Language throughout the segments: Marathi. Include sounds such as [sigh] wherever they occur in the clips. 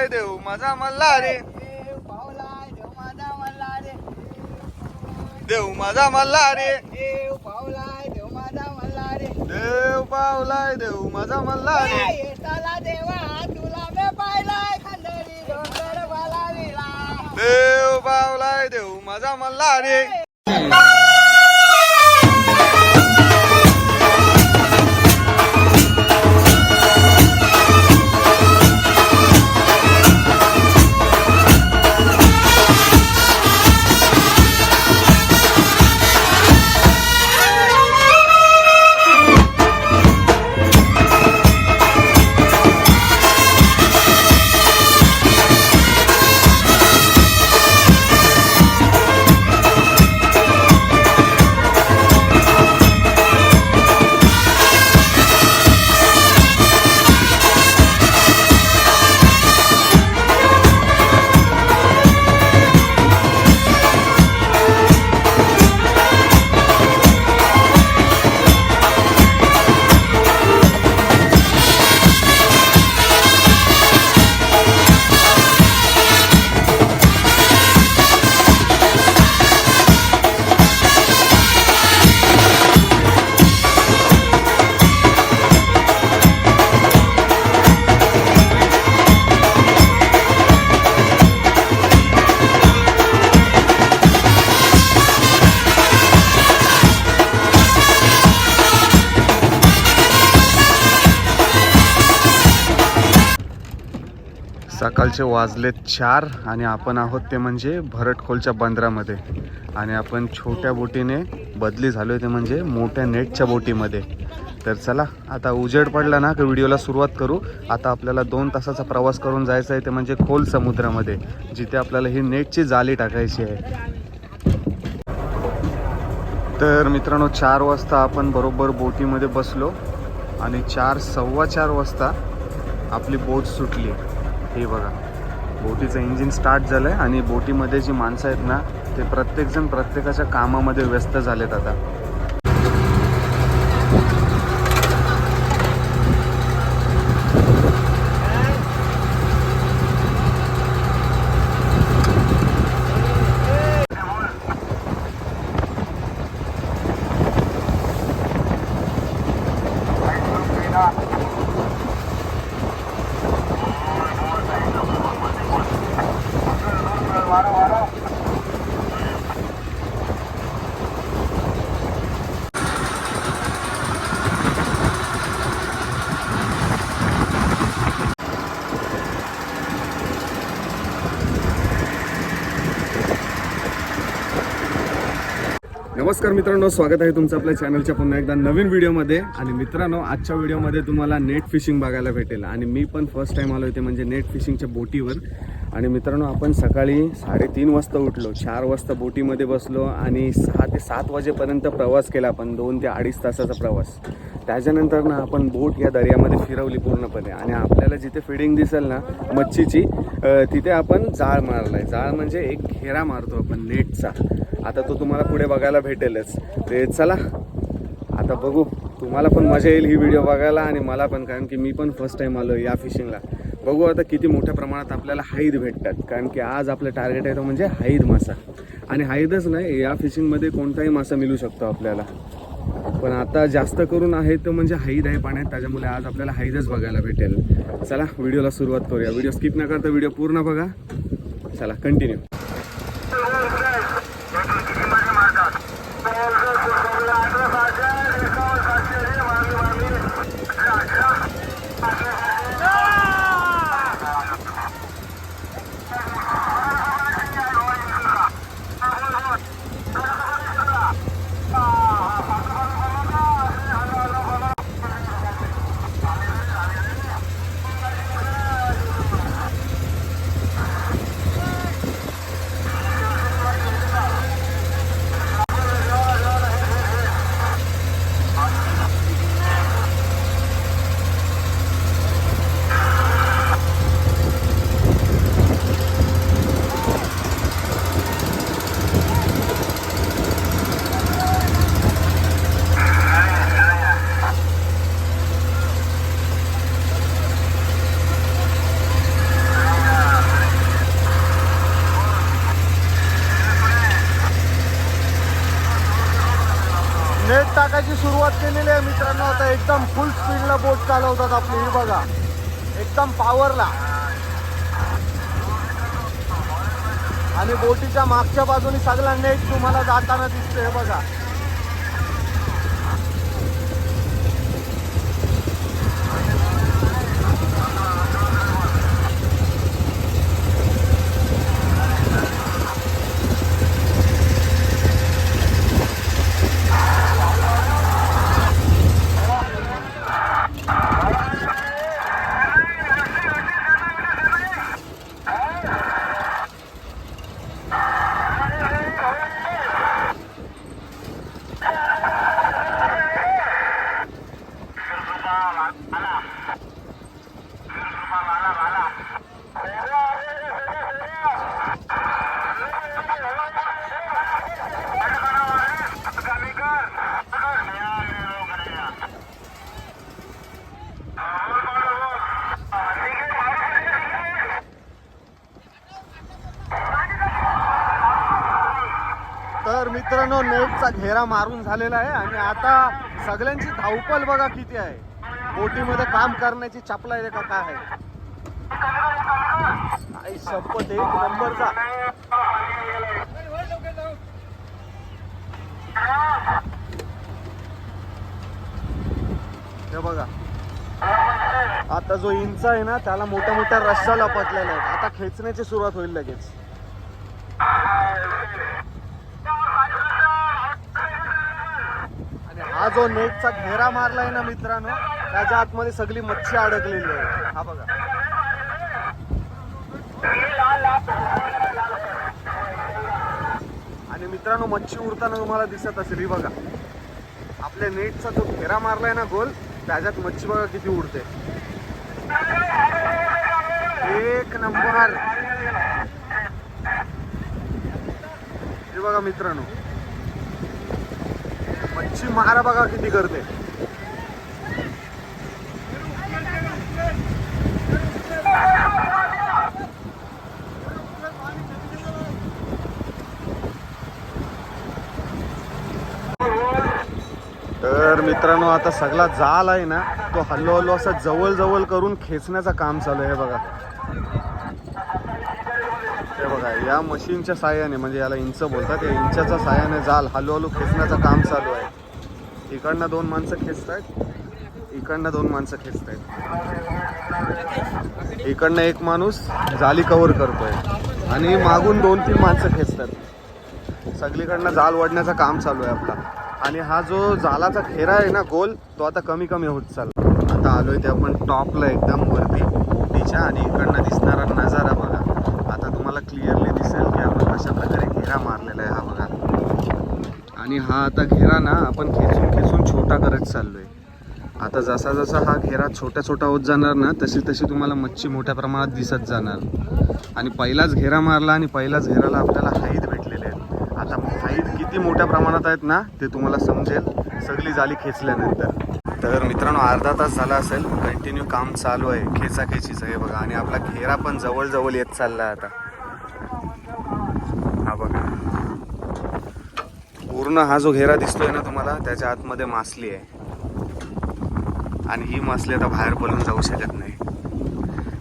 पावलाय देव माझा मल्ला रे देव माझा मल्ला रे देव पावलाय देव माझा मल्ला रे देव पावलाय देव माझा मल्ला रे देवा तुला मी पाहिलाय खंडरी देव पावलाय देव माझा मल्ला रे सकाळचे वाजलेत चार आणि आपण आहोत ते म्हणजे भरटखोलच्या बंदरामध्ये. आणि आपण छोट्या बोटीने बदली झालो ते म्हणजे मोठ्या नेटच्या बोटीमध्ये. तर चला आता उजेड पडला ना की व्हिडिओला सुरुवात करू. आता आपल्याला दोन तासाचा प्रवास करून जायचं आहे ते म्हणजे खोल समुद्रामध्ये जिथे आपल्याला ही नेटची जाळी टाकायची आहे. तर मित्रांनो चार वाजता आपण बरोबर बोटीमध्ये बसलो आणि चार सव्वा चार वाजता आपली बोट सुटली. हे बघा. बोटीचं इंजिन स्टार्ट झालं आहे आणि बोटीमध्ये जी माणसं आहेत ना ते प्रत्येकजण प्रत्येकाच्या कामामध्ये व्यस्त झालेत आता. नमस्कार मित्रांनो स्वागत आहे तुमचं आपल्या चॅनलच्या पुन्हा एकदा नवीन व्हिडिओमध्ये. आणि मित्रांनो आजच्या व्हिडिओमध्ये तुम्हाला नेट फिशिंग बघायला भेटेल. आणि मी पण फर्स्ट टाइम आलो होते म्हणजे नेट फिशिंगच्या बोटीवर. आणि मित्रांनो आपण सकाळी साडेतीन वाजता उठलो. चार वाजता बोटीमध्ये बसलो आणि सहा ते सात वाजेपर्यंत प्रवास केला आपण. दोन ते अडीच तासाचा प्रवास. त्याच्यानंतर ना आपण बोट या दर्यामध्ये फिरवली पूर्णपणे. आणि आपल्याला जिथे फिडिंग दिसेल ना मच्छीची तिथे आपण जाळ मारलाय. जाळ म्हणजे एक घेरा मारतो आपण नेटचा आता तो तुम्हाला पुढे बघायला भेटेलच. ते चला आता बघू. तुम्हाला पण मजा येईल ही व्हिडिओ बघायला आणि मला पण कारण की मी पण फर्स्ट टाइम आलो या फिशिंगला बघू आता किती मोठ्या प्रमाणात आपल्याला हाईद भेटतात कारण की आज आपलं टार्गेट आहे तो म्हणजे हाईद मासा. आणि हाईदच नाही या फिशिंगमध्ये कोणताही मासा मिळू शकतो आपल्याला. पण आता जास्त करून आहे तो म्हणजे हाईद आहे पाण्यात त्याच्यामुळे आज आपल्याला हाईदच बघायला भेटेल. चला व्हिडिओला सुरुवात करूया. व्हिडिओ स्किप न करता व्हिडिओ पूर्ण बघा. चला कंटिन्यू चालवतात आपली ही बघा. एकदम पॉवरला आणि बोटीच्या मागच्या बाजूने सगळा नेट तुम्हाला जाताना दिसतो हे बघा. मित्रांनो घेरा मारून झालेला आहे आणि आता सगळ्यांची धावपल बघा किती आहे. बोटीमध्ये काम करण्याची चपला आहे का काय आहे. आई शपथ एक नंबरचा हे बघा. आता जो इंच आहे ना त्याला मोठ्या मोठ्या रस्सा लपटलेला आहे आता खेचण्याची सुरुवात होईल लगेच आणि हा जो नेटचा घेरा मारलाय ना मित्रांनो त्याच्या आतमध्ये सगळी मच्छी अडकलेली आहे. हा बघा. आणि मित्रांनो मच्छी उडताना तुम्हाला दिसत असेल ही बघा. आपल्या नेटचा जो घेरा मारलाय ना गोल त्याच्यात मच्छी बघा किती उडते. एक नंबर. हे बघा मित्रांनो. मच्छी मारा बघा किती करते. तर मित्रांनो आता सगळा जाल आहे ना तो हल्लो हल्लो असा जवळ जवळ करून खेचण्याचं काम चालू आहे बघा. या मशीनच्या साह्याने म्हणजे याला इंच बोलतात या इंचाच्या साह्याने जाल हळूहळू खेचण्याचं काम चालू आहे. इकडनं दोन माणसं खेचतायत इकडनं दोन माणसं खेचत आहेत इकडनं एक माणूस जाली कव्हर करतोय. आणि मागून दोन तीन माणसं खेचतात. सगळीकडनं जाल ओढण्याचं काम चालू आहे आपला. आणि हा जो जालाचा खेरा आहे ना गोल तो आता कमी कमी होत चालला. आता आलोय ते आपण टॉपला एकदम वरती बोटीच्या आणि इकडनं दिसणारा नजारा क्लिअरली दिसेल की आपण कशा प्रकारे घेरा मारलेला आहे हा बघा. आणि हा आता घेरा ना आपण खेचून खेचून छोटा करत चाललोय. आता जसा जसा हा घेरा छोटा छोटा होत जाणार ना तशी तशी तुम्हाला मच्छी मोठ्या प्रमाणात दिसत जाणार. आणि पहिलाच घेरा मारला आणि पहिलाच घेराला आपल्याला हाईत भेटलेले आहेत. आता हाईत किती मोठ्या प्रमाणात आहेत ना ते तुम्हाला समजेल सगळी जाली खेचल्यानंतर. तर मित्रांनो अर्धा तास झाला असेल. कंटिन्यू काम चालू आहे. खेचाखेचीचं हे बघा. आणि आपला घेरा पण जवळजवळ येत चालला आहे आता हा बघा पूर्ण हा जो घेरा दिसतोय ना तुम्हाला त्याच्या आतमध्ये मासली आहे. आणि ही मासली आता बाहेर पळून जाऊ शकत नाही.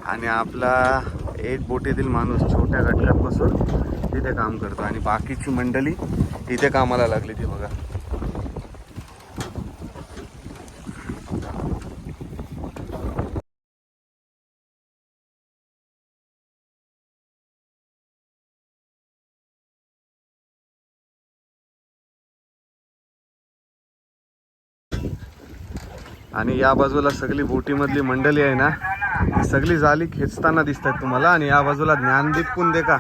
आणि आपला एक बोटीतील माणूस छोट्या गटक्यात बसून तिथे काम करतो. आणि बाकीची मंडळी इथे कामाला लागली ती बघा. आणि या बाजूला सगळी बोटीमधली मंडळी आहे ना ती सगळी जाली खेचताना दिसतात तुम्हाला. आणि या बाजूला ज्ञानदीप पण दे का?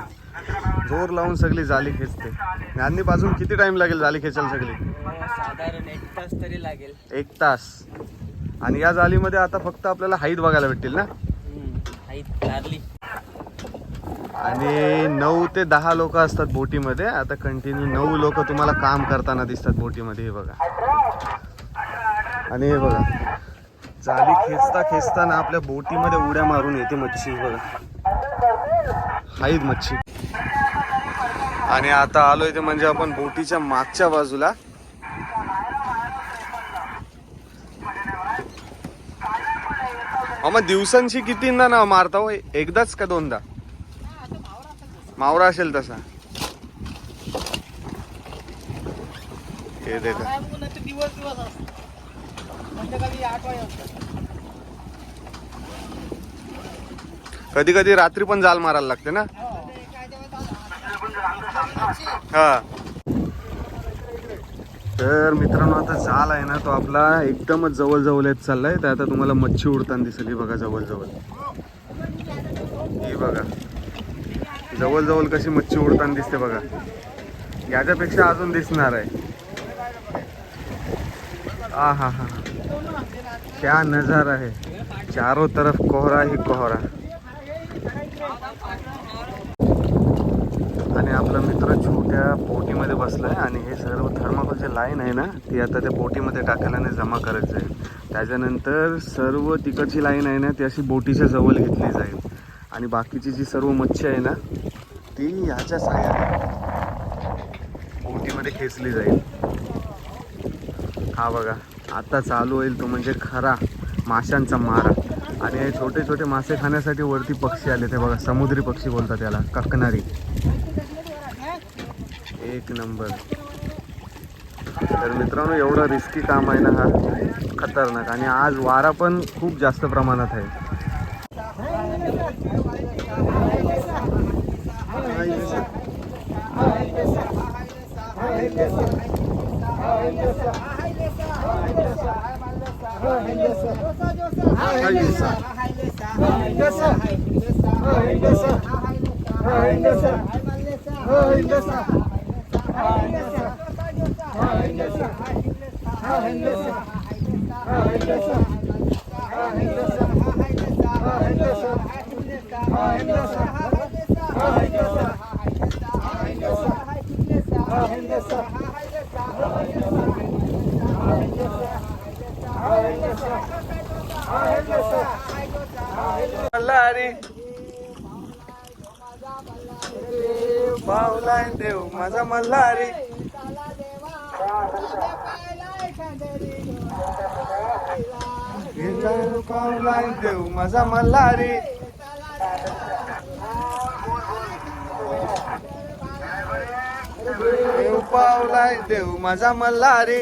जोर लावून सगळी जाली खेचते. ज्ञानदीप अजून किती टाइम लागेल जाली खेचायला सगळी? साधारण एक तास तरी लागेल. एक तास. आणि या जालीमध्ये आता फक्त आपल्याला हाईत बघायला भेटतील ना? आणि नऊ ते दहा लोक असतात बोटीमध्ये. आता कंटिन्यू नऊ लोक तुम्हाला काम करताना दिसतात बोटीमध्ये हे बघा. आणि हे बघा. जाली खेचता खेचताना आपल्या बोटीमध्ये उड्या मारून येते मच्छी बघा. हाईत मच्छी. आणि आता आलो ते म्हणजे आपण बोटीच्या मागच्या बाजूला. मग दिवसांची कितींदा ना मारता हो? एकदाच का दोनदा? मावरा असेल तसा. हे देखा. कधी कधी रात्री पण जाल मारायला लागते ना? हा. तर मित्रांनो आता जाल आहे ना तो आपला एकदमच जवळ जवळ येत चाललाय. तर आता तुम्हाला मच्छी उडताना दिसेल. ही बघा जवळ जवळ ही बघा. जवळ जवळ कशी मच्छी उडताना दिसते बघा. याच्यापेक्षा अजून दिसणार आहे. आ हा हा. क्या नजारा है। चारों तरफ कोहरा ही कोहरा। आणि आपला मित्र छोट्या बोटीमध्ये आहे आणि हे सर्व थर्माकोलचे लाईन आहे ना ती आता त्या बोटीमध्ये टाकायला आणि जमा करायचं आहे. त्याच्यानंतर सर्व तिकडची लाईन आहे ना ती अशी बोटीच्या जवळ घेतली जाईल. आणि बाकीची जी सर्व मच्छी आहे ना ती ह्याच्या साह्याने बोटीमध्ये खेचली जाईल. हा बघा आता चालू होईल तो म्हणजे खरा माशांचा मारा. आणि छोटे छोटे मासे खाण्यासाठी वरती पक्षी आले ते बघा समुद्री पक्षी बोलतात त्याला ककनारी एक नंबर. तर मित्रांनो एवढं रिस्की काम आहे ना हा खतरनाक. आणि आज वारा पण खूप जास्त प्रमाणात आहे. Hindesa, मल्हारी. पावलाय देव माझा मल्हारी. पावलाय देव माझा मल्हारी. देव पावलाय देव माझा मल्हारी.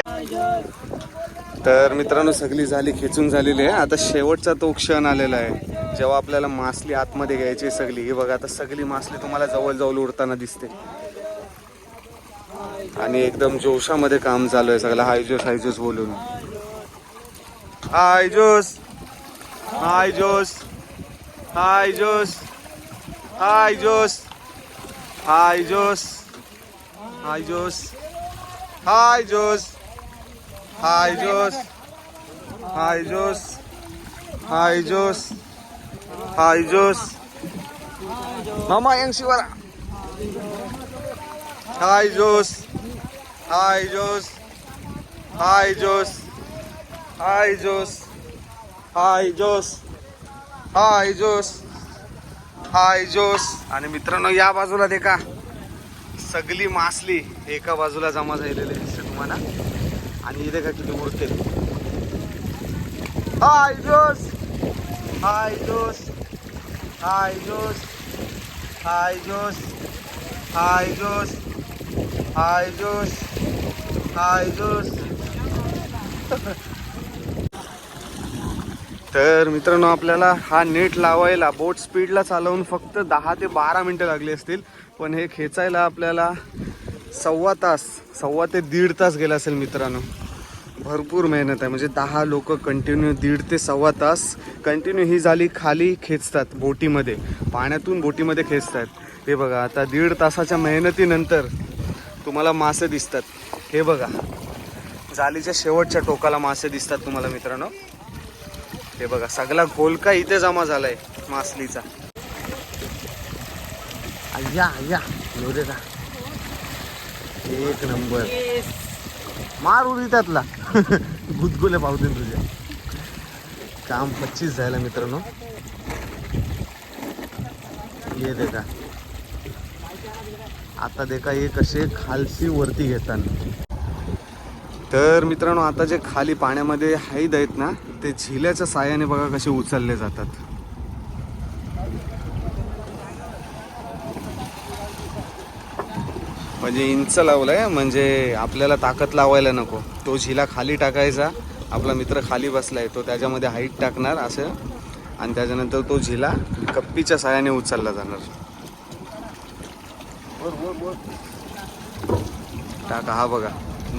तर मित्रांनो सगळी झाली खेचून झालेली आहे. आता शेवटचा तो क्षण आलेला आहे. जेव्हा आपल्याला मासली आतमध्ये घ्यायची आहे सगळी. ही बघा आता सगळी मासली तुम्हाला जवळ जवळ उडताना दिसते. आणि एकदम जोशामध्ये काम चालू आहे सगळं. हायजोस हायजोस बोलून. हाय जोस हाय जोस हाय जोस हाय जोस हाय जोस हाय जोस हाय जोस हाय जोस हाय जोस हाय जोस हाय जोस मामा yang शिवारा हाय जोस हाय जोस हाय जोस हाय जोस हाय जोस हाय जोस हाय जोस आणि मित्रांनो या बाजूला देखा सगळी मासली एका बाजूला जमा झालेली दिसते तुम्हाला आणि इथे का किती उडते हाय जोस हाय जोस हाय जोस हाय जोस हाय जोस हाय जोस हाय जोस [laughs] तर मित्रांनो आपल्याला हा नेट लावायला बोट स्पीडला चालवून फक्त दहा ते बारा मिनटं लागली असतील. पण हे खेचायला आपल्याला सव्वा तास सव्वा ते दीड तास गेला असेल मित्रांनो. भरपूर मेहनत आहे. म्हणजे दहा लोक कंटिन्यू दीड ते सव्वा तास कंटिन्यू ही झाली खाली खेचतात बोटीमध्ये. पाण्यातून बोटीमध्ये खेचतात. हे बघा आता दीड तासाच्या मेहनतीनंतर तुम्हाला मासे दिसतात. हे बघा जालीच्या शेवटच्या टोकाला मासे दिसतात तुम्हाला मित्रांनो. हे बघा सगळा गोलका इथे जमा झालाय मासलीचा. अय्या अय्या नवरेचा एक नंबर. मार उडी त्यातला. [laughs] गुदगुले पावतील तुझ्या काम पच्चीस झालं मित्रांनो. ये देखा. आता देखा हे कसे खालची वरती घेताना तर मित्रांनो आता जे खाली पाण्यामध्ये हाईद आहेत ना ते झिल्याच्या साह्याने बघा कसे उचलले जातात. म्हणजे इंच लावलाय म्हणजे आपल्याला ताकद लावायला नको. तो झिला खाली टाकायचा. आपला मित्र खाली बसलाय तो त्याच्यामध्ये हाईट टाकणार असं. आणि त्याच्यानंतर तो झिला कप्पीच्या साह्याने उचलला जाणार. टाका हा बघा.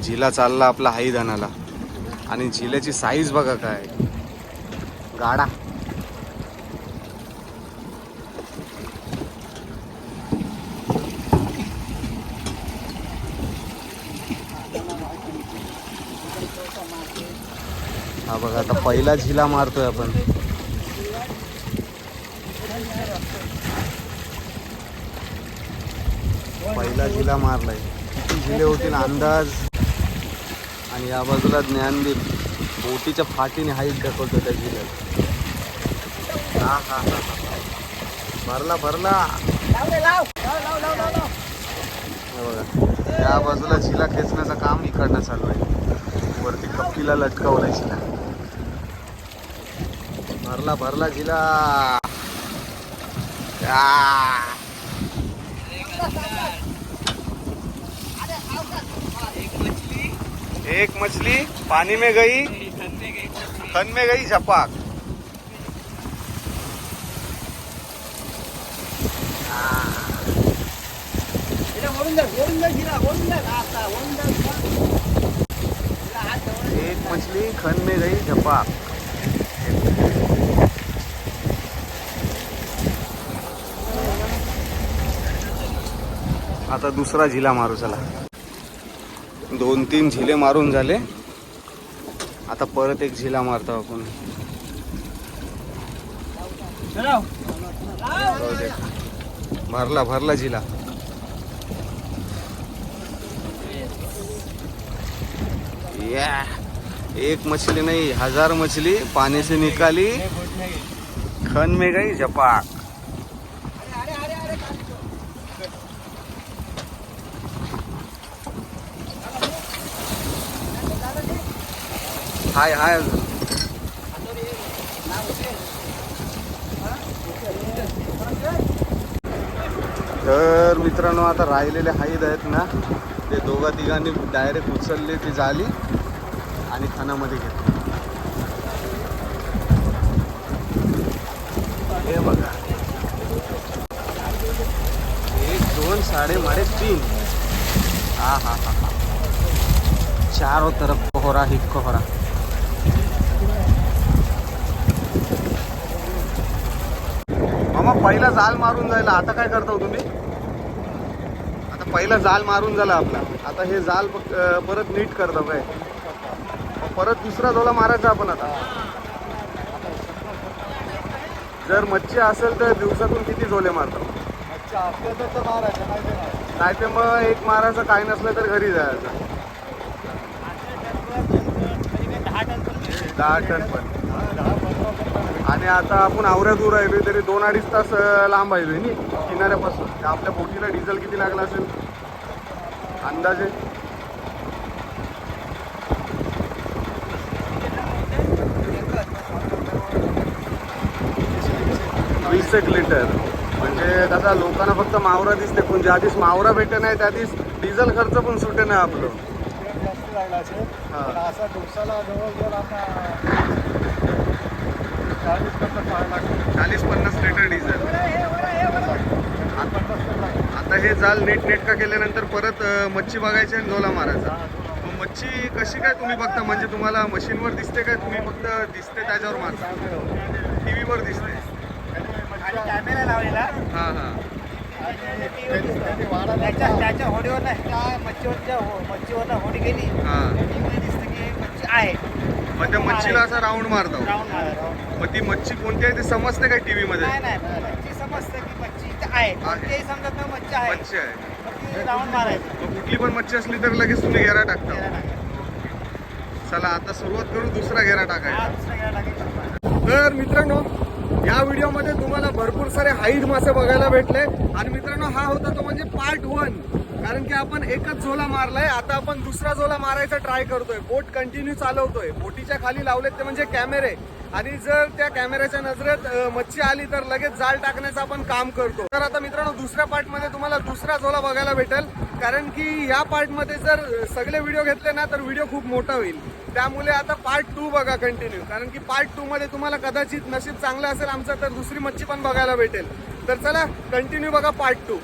झिला चालला आपला हाई धनाला आणि झिल्याची साईज बघा काय. गाडा हा बघा आता पहिला झिला मारतोय आपण. पहिला झिला मारलाय. किती झिले होतील अंदाज? आणि या बाजूला ज्ञानदीप बोटीच्या फाटीने हाईट ढकलतो त्या झिल्यात हा हा हा भरला भरला. बघा या बाजूला झिला खेचण्याचं काम इकडनं चालू आहे. वरती कप्पीला लटकावलाय झिला. भरला भरला जिला. एक मछली पानी में गई खन में गई झपाक. एक मछली खन में गई झपाक. आता दुसरा झिला मारू चला. दोन तीन झिले मारून झाले. आता परत एक झिला मारतो आपण. भरला भरला झिला. या एक मछली नाही हजार मछली पानी से निकाली. खन में गई झपाक हाय हाय. अजून तर मित्रांनो आता राहिलेले हाईद आहेत ना ते दोघा तिघांनी डायरेक्ट उचलले ती जाली आणि खानामध्ये घेतली. हे बघा. एक दोन साडे माडे तीन. हा हा हा हा. चारों तरफ कोहरा ही कोहरा मामा पहिला जाल मारून जायला आता काय करता हो तुम्ही? आता पहिला जाल मारून झाला आपला. आता हे जाल परत नीट करता काय मग परत दुसरा झोला मारायचा आपण आता. जर मच्छी असेल तर दिवसातून किती झोले मारतो? नाही तर मग एक मारायचं काय नसलं तर घरी जायचं. दहा टन पण. आणि आता आपण आवऱ्या दूर राहिलोय तरी दोन अडीच तास लांब राहिलोय नी किनाऱ्यापासून. आपल्या बोटीला डिझेल किती लागला असेल? अंदाजे? वीस एक लिटर म्हणजे दादा लोकांना फक्त मावरा दिसते पण ज्या दिवस मावरा भेटे नाही त्या दिवस डिझेल खर्च पण सुटे नाही आपलं जास्त लागला असेल हा. पण असा दिवसाला जवळजवळ आता चाळीस पन्नास लिटर डिझेल. आता हे जाल नीट नेटका केल्यानंतर परत मच्छी बघायची आणि झोला मारायचा. मच्छी कशी काय तुम्ही बघता? म्हणजे तुम्हाला मशीनवर दिसते काय? तुम्ही फक्त दिसते त्याच्यावर मारता. टी व्हीवर दिसते कॅमेरा लावलेला. हां हां. त्याच्या होडीवर मच्छीवरच्या हो- मच्छीवरनं होडी गेली. हां. दिसतं की मच्छी आहे. मग त्या मच्छीला असा राऊंड मारतो राऊंड मारा राऊंड मग ती मच्छी कोणती आहे ते समजते काय टीव्ही मध्ये? नाही नाही मच्छी समजतं की मच्छी इथं आहे. समजत नाही मच्छी आहे. मच्छी आहे. मग ती राऊंड मारायची. मग कुठली पण मच्छी असली तर लगेच तुम्ही घेरा टाकता टाकायचं. चला आता सुरुवात करू दुसरा घेरा टाकायचा. हा, दुसरा. तर मित्रांनो या व्हिडिओमध्ये तुम्हाला भरपूर सारे हाईड मासे बघायला भेटले. आणि मित्रांनो हा होता तो म्हणजे पार्ट वन कारण की आपण एकच झोला मारलाय आता आपण दुसरा झोला मारायचा ट्राय करतोय. बोट कंटिन्यू चालवतोय. बोटीच्या खाली लावलेत ते म्हणजे कॅमेरे आणि जर त्या कॅमेऱ्याच्या नजरेत मच्छी आली तर लगेच जाळ टाकण्याचं आपण काम करतो. तर आता मित्रांनो दुसऱ्या पार्टमध्ये तुम्हाला दुसरा झोला बघायला भेटेल. कारण की या पार्टमध्ये जर सगळे व्हिडिओ घेतले ना तर व्हिडिओ खूप मोठा होईल. त्यामुळे आता पार्ट टू बघा कंटिन्यू कारण की पार्ट टू मध्ये तुम्हाला कदाचित नशीब चांगलं असेल आमचं तर दुसरी मच्छी पण बघायला भेटेल. तर चला कंटिन्यू बघा पार्ट टू